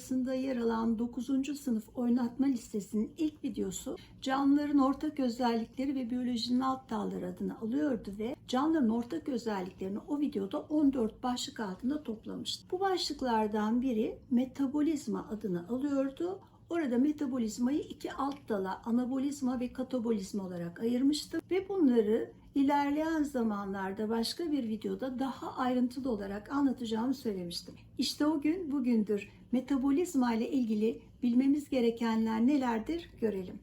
arasında yer alan 9. sınıf oynatma listesinin ilk videosu canlıların ortak özellikleri ve biyolojinin alt dalları adını alıyordu ve canlıların ortak özelliklerini o videoda 14 başlık altında toplamıştı. Bu başlıklardan biri metabolizma adını alıyordu. Orada metabolizmayı iki alt dala anabolizma ve katabolizma olarak ayırmıştım ve bunları ilerleyen zamanlarda başka bir videoda daha ayrıntılı olarak anlatacağımı söylemiştim. İşte o gün bugündür. Metabolizma ile ilgili bilmemiz gerekenler nelerdir görelim.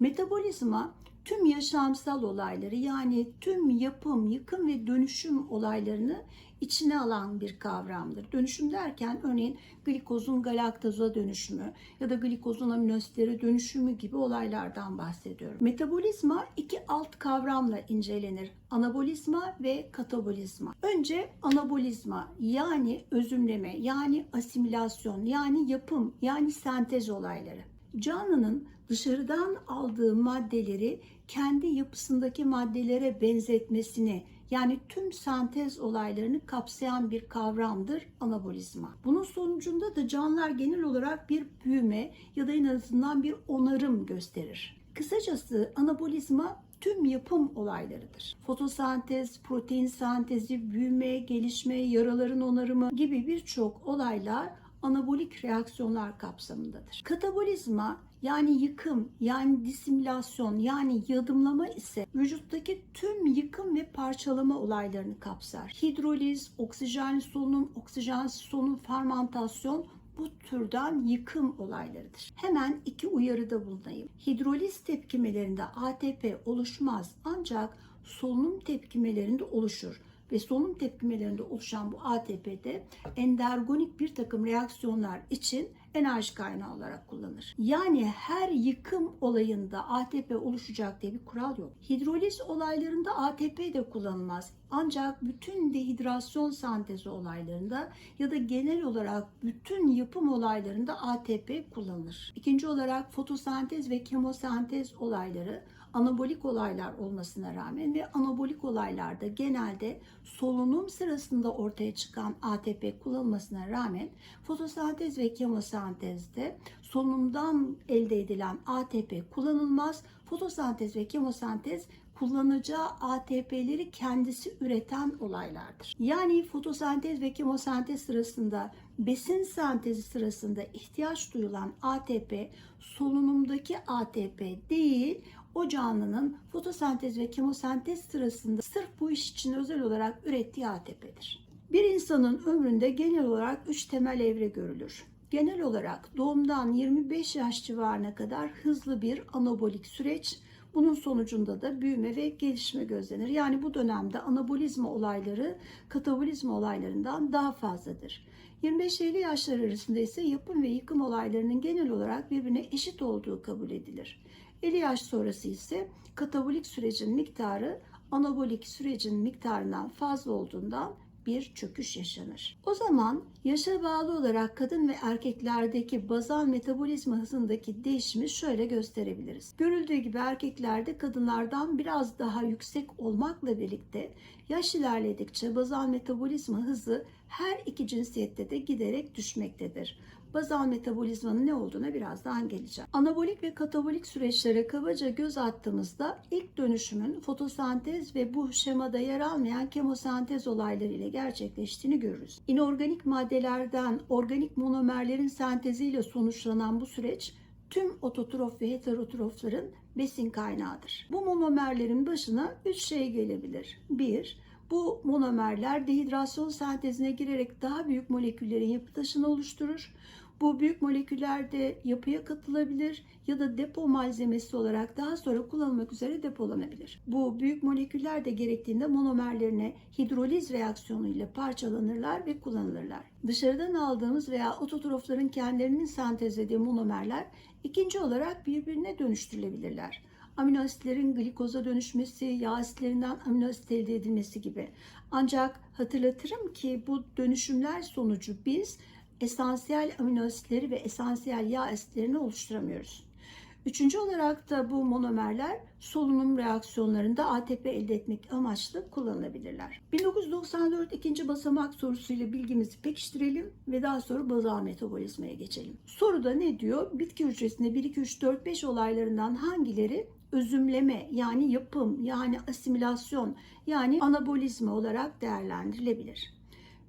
Metabolizma tüm yaşamsal olayları yani tüm yapım, yıkım ve dönüşüm olaylarını içine alan bir kavramdır. Dönüşüm derken örneğin glikozun galaktoza dönüşümü ya da glikozun aminositlere dönüşümü gibi olaylardan bahsediyorum. Metabolizma iki alt kavramla incelenir. Anabolizma ve katabolizma. Önce anabolizma yani özümleme yani asimilasyon yani yapım yani sentez olayları. Canlının dışarıdan aldığı maddeleri kendi yapısındaki maddelere benzetmesini yani tüm sentez olaylarını kapsayan bir kavramdır anabolizma. Bunun sonucunda da canlılar genel olarak bir büyüme ya da en azından bir onarım gösterir. Kısacası anabolizma tüm yapım olaylarıdır. Fotosentez, protein sentezi, büyüme, gelişme, yaraların onarımı gibi birçok olaylar anabolik reaksiyonlar kapsamındadır. Katabolizma yani yıkım, yani disimülasyon, yani yadımlama ise vücuttaki tüm yıkım ve parçalama olaylarını kapsar. Hidroliz, oksijen solunum, oksijen solunum, fermentasyon bu türden yıkım olaylarıdır. Hemen iki uyarıda bulunayım. Hidroliz tepkimelerinde ATP oluşmaz ancak solunum tepkimelerinde oluşur ve solunum tepkimelerinde oluşan bu ATP'de endergonik bir takım reaksiyonlar için enerji kaynağı olarak kullanılır. Yani her yıkım olayında ATP oluşacak diye bir kural yok. Hidroliz olaylarında ATP de kullanılmaz. Ancak bütün dehidrasyon sentezi olaylarında ya da genel olarak bütün yapım olaylarında ATP kullanılır. İkinci olarak fotosentez ve kemosentez olayları anabolik olaylar olmasına rağmen ve anabolik olaylarda genelde solunum sırasında ortaya çıkan ATP kullanılmasına rağmen fotosentez ve kemosentezde solunumdan elde edilen ATP kullanılmaz. Fotosentez ve kemosentez kullanacağı ATP'leri kendisi üreten olaylardır. Yani fotosentez ve kemosentez sırasında besin sentezi sırasında ihtiyaç duyulan ATP solunumdaki ATP değil, o canlının fotosentez ve kemosentez sırasında sırf bu iş için özel olarak ürettiği ATP'dir. Bir insanın ömründe genel olarak 3 temel evre görülür. Genel olarak doğumdan 25 yaş civarına kadar hızlı bir anabolik süreç, bunun sonucunda da büyüme ve gelişme gözlenir. Yani bu dönemde anabolizma olayları katabolizma olaylarından daha fazladır. 25-50 yaşlar arasında ise yapım ve yıkım olaylarının genel olarak birbirine eşit olduğu kabul edilir. 50 yaş sonrası ise katabolik sürecin miktarı anabolik sürecin miktarından fazla olduğundan bir çöküş yaşanır. O zaman yaşa bağlı olarak kadın ve erkeklerdeki bazal metabolizma hızındaki değişimi şöyle gösterebiliriz. Görüldüğü gibi erkeklerde kadınlardan biraz daha yüksek olmakla birlikte yaş ilerledikçe bazal metabolizma hızı her iki cinsiyette de giderek düşmektedir. Bazal metabolizmanın ne olduğuna birazdan geleceğim. Anabolik ve katabolik süreçlere kabaca göz attığımızda ilk dönüşümün fotosentez ve bu şemada yer almayan kemosentez olayları ile gerçekleştiğini görürüz. İnorganik maddelerden organik monomerlerin senteziyle sonuçlanan bu süreç tüm ototrof ve heterotrofların besin kaynağıdır. Bu monomerlerin başına üç şey gelebilir. 1. Bu monomerler dehidrasyon sentezine girerek daha büyük moleküllerin yapı taşını oluşturur. Bu büyük moleküller de yapıya katılabilir ya da depo malzemesi olarak daha sonra kullanılmak üzere depolanabilir. Bu büyük moleküller de gerektiğinde monomerlerine hidroliz reaksiyonu ile parçalanırlar ve kullanılırlar. Dışarıdan aldığımız veya ototrofların kendilerinin sentezlediği monomerler ikinci olarak birbirine dönüştürülebilirler amino asitlerin glikoza dönüşmesi, yağ asitlerinden amino asit elde edilmesi gibi. Ancak hatırlatırım ki bu dönüşümler sonucu biz esansiyel amino asitleri ve esansiyel yağ asitlerini oluşturamıyoruz. Üçüncü olarak da bu monomerler solunum reaksiyonlarında ATP elde etmek amaçlı kullanılabilirler. 1994 ikinci basamak sorusuyla bilgimizi pekiştirelim ve daha sonra bazal metabolizmaya geçelim. Soruda ne diyor? Bitki hücresinde 1, 2, 3, 4, 5 olaylarından hangileri özümleme yani yapım yani asimilasyon yani anabolizma olarak değerlendirilebilir?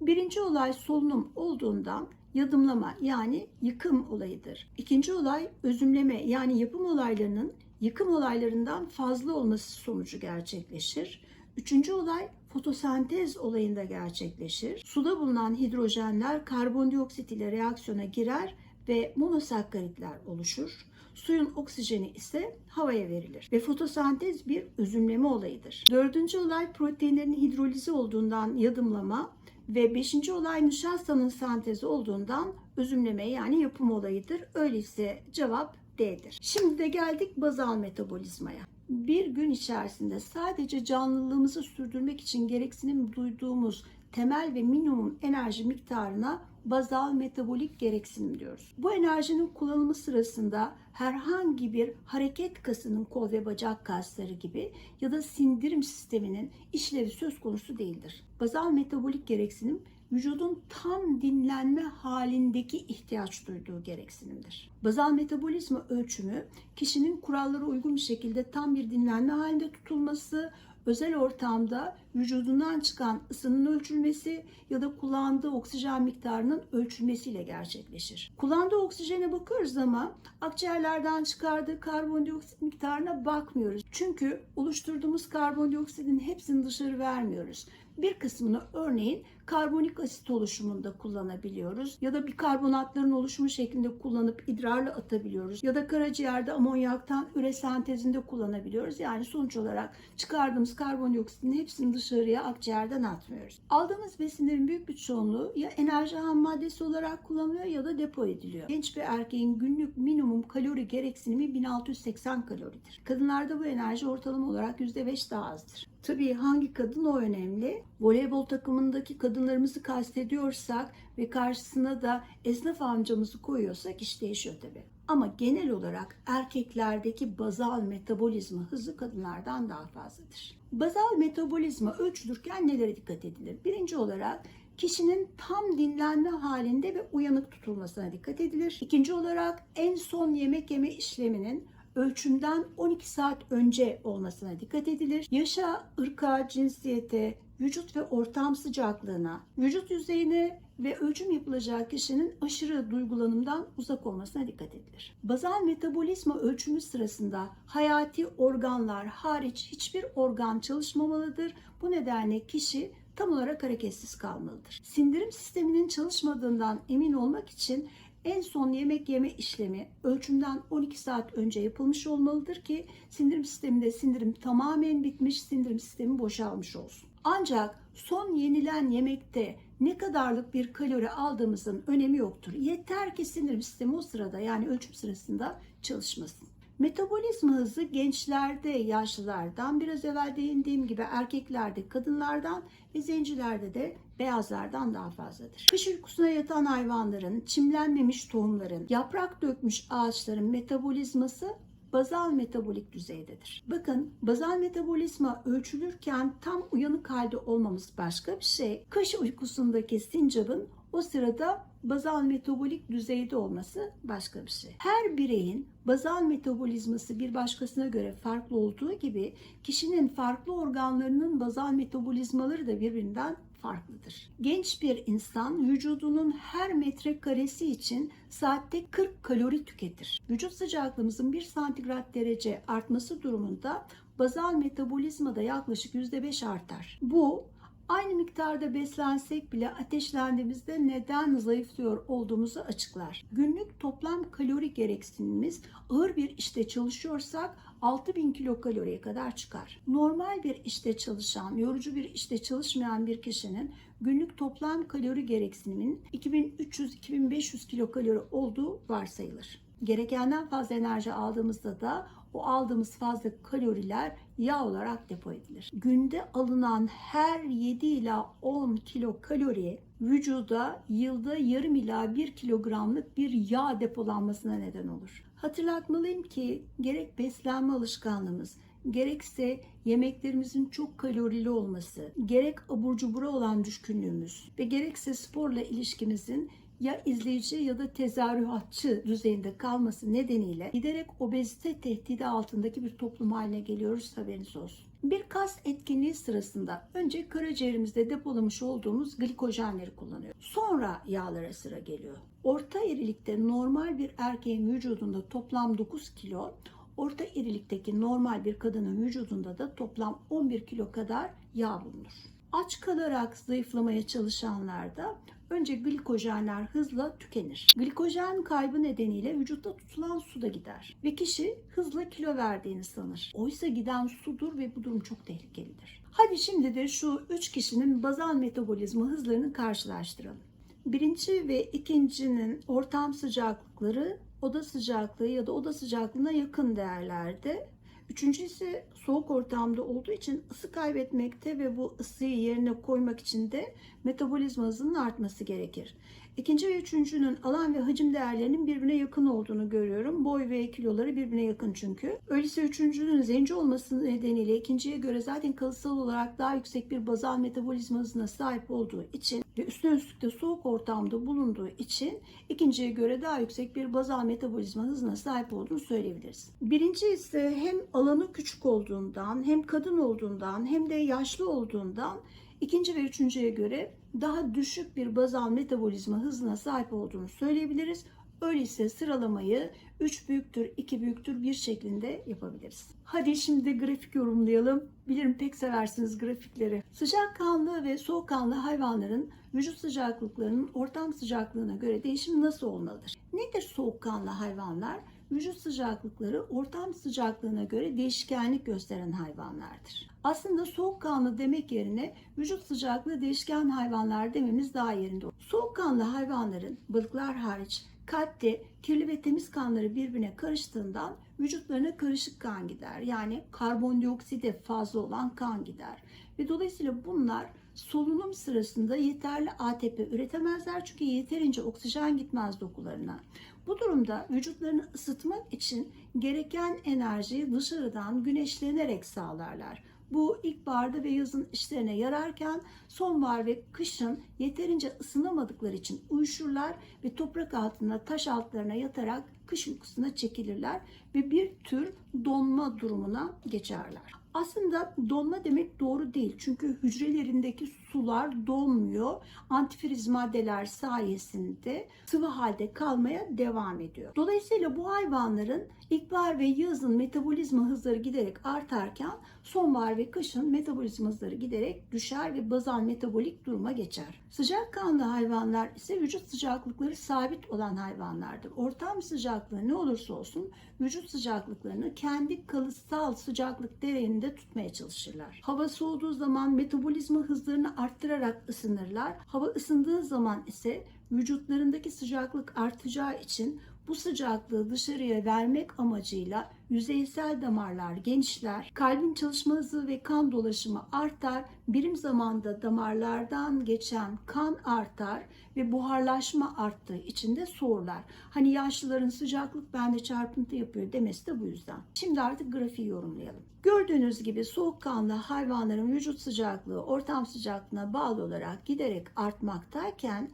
Birinci olay solunum olduğundan yadımlama yani yıkım olayıdır. İkinci olay özümleme yani yapım olaylarının yıkım olaylarından fazla olması sonucu gerçekleşir. Üçüncü olay fotosentez olayında gerçekleşir. Suda bulunan hidrojenler karbondioksit ile reaksiyona girer ve monosakkaritler oluşur. Suyun oksijeni ise havaya verilir ve fotosentez bir özümleme olayıdır. Dördüncü olay proteinlerin hidrolize olduğundan yadımlama ve beşinci olay nişastanın sentezi olduğundan özümleme yani yapım olayıdır. Öyleyse cevap D'dir. Şimdi de geldik bazal metabolizmaya. Bir gün içerisinde sadece canlılığımızı sürdürmek için gereksinim duyduğumuz temel ve minimum enerji miktarına bazal metabolik gereksinim diyoruz. Bu enerjinin kullanımı sırasında herhangi bir hareket kasının kol ve bacak kasları gibi ya da sindirim sisteminin işlevi söz konusu değildir. Bazal metabolik gereksinim vücudun tam dinlenme halindeki ihtiyaç duyduğu gereksinimdir. Bazal metabolizma ölçümü kişinin kurallara uygun bir şekilde tam bir dinlenme halinde tutulması, özel ortamda vücudundan çıkan ısının ölçülmesi ya da kullandığı oksijen miktarının ölçülmesiyle gerçekleşir. Kullandığı oksijene bakıyoruz ama akciğerlerden çıkardığı karbondioksit miktarına bakmıyoruz. Çünkü oluşturduğumuz karbondioksitin hepsini dışarı vermiyoruz. Bir kısmını örneğin karbonik asit oluşumunda kullanabiliyoruz ya da bikarbonatların oluşumu şeklinde kullanıp idrarla atabiliyoruz ya da karaciğerde amonyaktan üre sentezinde kullanabiliyoruz. Yani sonuç olarak çıkardığımız karbondioksitin hepsini dışarıya akciğerden atmıyoruz. Aldığımız besinlerin büyük bir çoğunluğu ya enerji ham maddesi olarak kullanılıyor ya da depo ediliyor. Genç bir erkeğin günlük minimum kalori gereksinimi 1680 kaloridir. Kadınlarda bu enerji ortalama olarak %5 daha azdır. Tabii hangi kadın o önemli. Voleybol takımındaki kadınlarımızı kastediyorsak ve karşısına da esnaf amcamızı koyuyorsak iş değişiyor tabii. Ama genel olarak erkeklerdeki bazal metabolizma hızı kadınlardan daha fazladır. Bazal metabolizma ölçülürken nelere dikkat edilir? Birinci olarak kişinin tam dinlenme halinde ve uyanık tutulmasına dikkat edilir. İkinci olarak en son yemek yeme işleminin ölçümden 12 saat önce olmasına dikkat edilir. Yaşa, ırka, cinsiyete, vücut ve ortam sıcaklığına, vücut yüzeyine ve ölçüm yapılacağı kişinin aşırı duygulanımdan uzak olmasına dikkat edilir. Bazal metabolizma ölçümü sırasında hayati organlar hariç hiçbir organ çalışmamalıdır. Bu nedenle kişi tam olarak hareketsiz kalmalıdır. Sindirim sisteminin çalışmadığından emin olmak için en son yemek yeme işlemi ölçümden 12 saat önce yapılmış olmalıdır ki sindirim sisteminde sindirim tamamen bitmiş, sindirim sistemi boşalmış olsun. Ancak son yenilen yemekte ne kadarlık bir kalori aldığımızın önemi yoktur. Yeter ki sindirim sistemi o sırada yani ölçüm sırasında çalışmasın. Metabolizma hızı gençlerde, yaşlılardan, biraz evvel değindiğim gibi erkeklerde, kadınlardan ve zencilerde de beyazlardan daha fazladır. Kış uykusuna yatan hayvanların, çimlenmemiş tohumların, yaprak dökmüş ağaçların metabolizması bazal metabolik düzeydedir. Bakın bazal metabolizma ölçülürken tam uyanık halde olmamız başka bir şey. Kış uykusundaki sincapın o sırada bazal metabolik düzeyde olması başka bir şey. Her bireyin bazal metabolizması bir başkasına göre farklı olduğu gibi kişinin farklı organlarının bazal metabolizmaları da birbirinden farklıdır. Genç bir insan vücudunun her metrekaresi için saatte 40 kalori tüketir. Vücut sıcaklığımızın 1 santigrat derece artması durumunda bazal metabolizma da yaklaşık %5 artar. Bu aynı miktarda beslensek bile ateşlendiğimizde neden zayıflıyor olduğumuzu açıklar. Günlük toplam kalori gereksinimimiz ağır bir işte çalışıyorsak 6000 kilokaloriye kadar çıkar. Normal bir işte çalışan, yorucu bir işte çalışmayan bir kişinin günlük toplam kalori gereksiniminin 2300-2500 kilokalori olduğu varsayılır. Gerekenden fazla enerji aldığımızda da o aldığımız fazla kaloriler yağ olarak depo edilir. Günde alınan her 7 ila 10 kilo kalori vücuda yılda yarım ila 1 kilogramlık bir yağ depolanmasına neden olur. Hatırlatmalıyım ki gerek beslenme alışkanlığımız, gerekse yemeklerimizin çok kalorili olması, gerek abur cubura olan düşkünlüğümüz ve gerekse sporla ilişkimizin ya izleyici ya da tezahüratçı düzeyinde kalması nedeniyle giderek obezite tehdidi altındaki bir toplum haline geliyoruz haberiniz olsun. Bir kas etkinliği sırasında önce karaciğerimizde depolamış olduğumuz glikojenleri kullanıyoruz. Sonra yağlara sıra geliyor. Orta irilikte normal bir erkeğin vücudunda toplam 9 kilo, orta irilikteki normal bir kadının vücudunda da toplam 11 kilo kadar yağ bulunur. Aç kalarak zayıflamaya çalışanlarda önce glikojenler hızla tükenir. Glikojen kaybı nedeniyle vücutta tutulan su da gider ve kişi hızla kilo verdiğini sanır. Oysa giden sudur ve bu durum çok tehlikelidir. Hadi şimdi de şu 3 kişinin bazal metabolizma hızlarını karşılaştıralım. Birinci ve ikincinin ortam sıcaklıkları oda sıcaklığı ya da oda sıcaklığına yakın değerlerde. Üçüncü ise soğuk ortamda olduğu için ısı kaybetmekte ve bu ısıyı yerine koymak için de metabolizma hızının artması gerekir. İkinci ve üçüncünün alan ve hacim değerlerinin birbirine yakın olduğunu görüyorum. Boy ve kiloları birbirine yakın çünkü. Öyleyse üçüncünün zenci olması nedeniyle ikinciye göre zaten kalıtsal olarak daha yüksek bir bazal metabolizma hızına sahip olduğu için ve üstüne üstlük de soğuk ortamda bulunduğu için ikinciye göre daha yüksek bir bazal metabolizma hızına sahip olduğunu söyleyebiliriz. Birinci ise hem alanı küçük olduğundan hem kadın olduğundan hem de yaşlı olduğundan ikinci ve üçüncüye göre daha düşük bir bazal metabolizma hızına sahip olduğunu söyleyebiliriz. Öyleyse sıralamayı 3 büyüktür, 2 büyüktür bir şeklinde yapabiliriz. Hadi şimdi grafik yorumlayalım. Bilirim pek seversiniz grafikleri. Sıcakkanlı ve soğukkanlı hayvanların vücut sıcaklıklarının ortam sıcaklığına göre değişimi nasıl olmalıdır? Nedir soğukkanlı hayvanlar? Vücut sıcaklıkları ortam sıcaklığına göre değişkenlik gösteren hayvanlardır. Aslında soğukkanlı demek yerine vücut sıcaklığı değişken hayvanlar dememiz daha yerinde. Soğukkanlı hayvanların balıklar hariç kalpte kirli ve temiz kanları birbirine karıştığından vücutlarına karışık kan gider. Yani karbondiokside fazla olan kan gider. Ve dolayısıyla bunlar solunum sırasında yeterli ATP üretemezler çünkü yeterince oksijen gitmez dokularına. Bu durumda vücutlarını ısıtmak için gereken enerjiyi dışarıdan güneşlenerek sağlarlar. Bu ilkbaharda ve yazın işlerine yararken sonbahar ve kışın yeterince ısınamadıkları için uyuşurlar ve toprak altına taş altlarına yatarak kış uykusuna çekilirler ve bir tür donma durumuna geçerler. Aslında donma demek doğru değil. Çünkü hücrelerindeki sular donmuyor. Antifriz maddeler sayesinde sıvı halde kalmaya devam ediyor. Dolayısıyla bu hayvanların ilkbahar ve yazın metabolizma hızları giderek artarken sonbahar ve kışın metabolizma hızları giderek düşer ve bazal metabolik duruma geçer. Sıcakkanlı hayvanlar ise vücut sıcaklıkları sabit olan hayvanlardır. Ortam sıcaklığı ne olursa olsun vücut sıcaklıklarını kendi kalıtsal sıcaklık değerinde tutmaya çalışırlar. Hava soğuduğu zaman metabolizma hızlarını arttırarak ısınırlar. Hava ısındığı zaman ise vücutlarındaki sıcaklık artacağı için bu sıcaklığı dışarıya vermek amacıyla yüzeysel damarlar genişler, kalbin çalışma hızı ve kan dolaşımı artar, birim zamanda damarlardan geçen kan artar ve buharlaşma arttığı için de soğurlar. Hani yaşlıların sıcaklık bende çarpıntı yapıyor demesi de bu yüzden. Şimdi artık grafiği yorumlayalım. Gördüğünüz gibi soğukkanlı hayvanların vücut sıcaklığı ortam sıcaklığına bağlı olarak giderek artmaktayken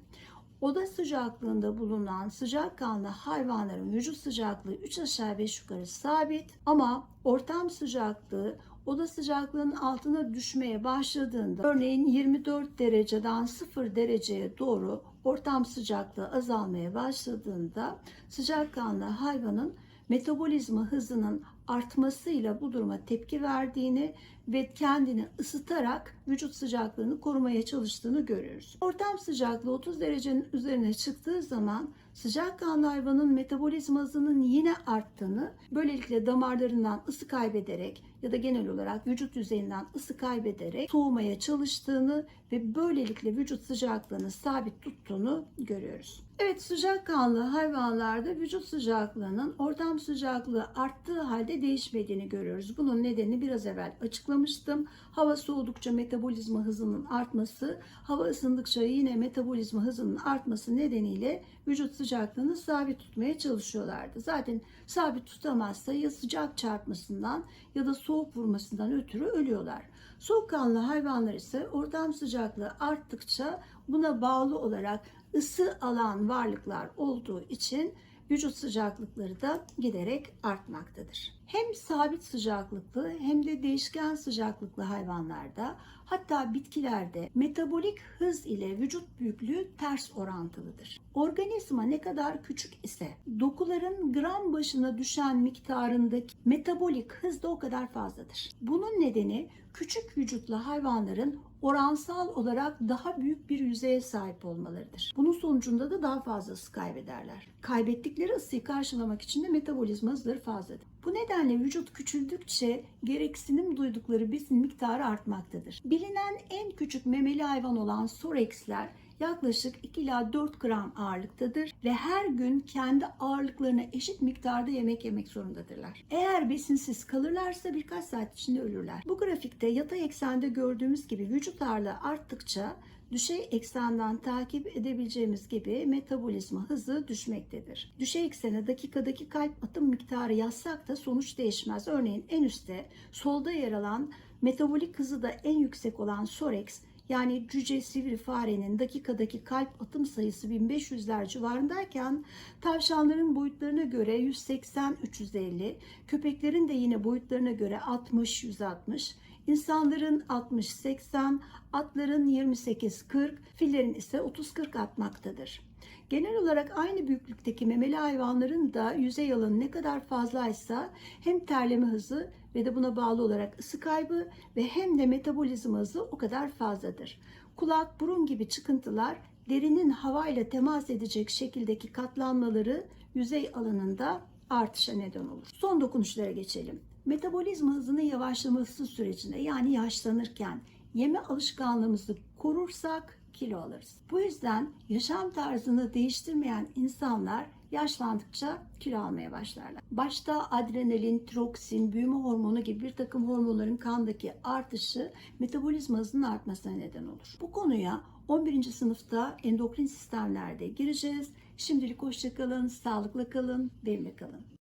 Oda sıcaklığında bulunan sıcakkanlı hayvanların vücut sıcaklığı 3 aşağı 5 yukarı sabit ama ortam sıcaklığı oda sıcaklığının altına düşmeye başladığında örneğin 24 dereceden 0 dereceye doğru ortam sıcaklığı azalmaya başladığında sıcakkanlı hayvanın metabolizma hızının artmasıyla bu duruma tepki verdiğini ve kendini ısıtarak vücut sıcaklığını korumaya çalıştığını görüyoruz. Ortam sıcaklığı 30 derecenin üzerine çıktığı zaman sıcakkanlı hayvanın metabolizma hızının yine arttığını, böylelikle damarlarından ısı kaybederek ya da genel olarak vücut yüzeyinden ısı kaybederek soğumaya çalıştığını ve böylelikle vücut sıcaklığını sabit tuttuğunu görüyoruz. Evet sıcakkanlı hayvanlarda vücut sıcaklığının ortam sıcaklığı arttığı halde değişmediğini görüyoruz. Bunun nedenini biraz evvel açıklamıştım açıklamıştım. Hava soğudukça metabolizma hızının artması, hava ısındıkça yine metabolizma hızının artması nedeniyle vücut sıcaklığını sabit tutmaya çalışıyorlardı. Zaten sabit tutamazsa ya sıcak çarpmasından ya da soğuk vurmasından ötürü ölüyorlar. Soğukkanlı hayvanlar ise ortam sıcaklığı arttıkça buna bağlı olarak ısı alan varlıklar olduğu için vücut sıcaklıkları da giderek artmaktadır. Hem sabit sıcaklıklı hem de değişken sıcaklıklı hayvanlarda hatta bitkilerde metabolik hız ile vücut büyüklüğü ters orantılıdır. Organizma ne kadar küçük ise dokuların gram başına düşen miktarındaki metabolik hız da o kadar fazladır. Bunun nedeni küçük vücutlu hayvanların oransal olarak daha büyük bir yüzeye sahip olmalarıdır. Bunun sonucunda da daha fazla ısı kaybederler. Kaybettikleri ısıyı karşılamak için de metabolizma hızları fazladır. Bu nedenle vücut küçüldükçe gereksinim duydukları besin miktarı artmaktadır. Bilinen en küçük memeli hayvan olan soreksler yaklaşık 2 ila 4 gram ağırlıktadır ve her gün kendi ağırlıklarına eşit miktarda yemek yemek zorundadırlar. Eğer besinsiz kalırlarsa birkaç saat içinde ölürler. Bu grafikte yatay eksende gördüğümüz gibi vücut ağırlığı arttıkça düşey eksenden takip edebileceğimiz gibi metabolizma hızı düşmektedir. Düşey eksene dakikadaki kalp atım miktarı yazsak da sonuç değişmez. Örneğin en üstte solda yer alan metabolik hızı da en yüksek olan Sorex yani cüce sivri farenin dakikadaki kalp atım sayısı 1500'ler civarındayken tavşanların boyutlarına göre 180-350, köpeklerin de yine boyutlarına göre 60-160, insanların 60-80, atların 28-40, fillerin ise 30-40 atmaktadır. Genel olarak aynı büyüklükteki memeli hayvanların da yüzey alanı ne kadar fazlaysa hem terleme hızı ve de buna bağlı olarak ısı kaybı ve hem de metabolizma hızı o kadar fazladır. Kulak, burun gibi çıkıntılar derinin havayla temas edecek şekildeki katlanmaları yüzey alanında artışa neden olur. Son dokunuşlara geçelim. Metabolizma hızının yavaşlaması sürecinde yani yaşlanırken yeme alışkanlığımızı korursak kilo alırız. Bu yüzden yaşam tarzını değiştirmeyen insanlar yaşlandıkça kilo almaya başlarlar. Başta adrenalin, tiroksin, büyüme hormonu gibi bir takım hormonların kandaki artışı metabolizma hızının artmasına neden olur. Bu konuya 11. sınıfta endokrin sistemlerde gireceğiz. Şimdilik hoşçakalın, sağlıkla kalın, benimle kalın.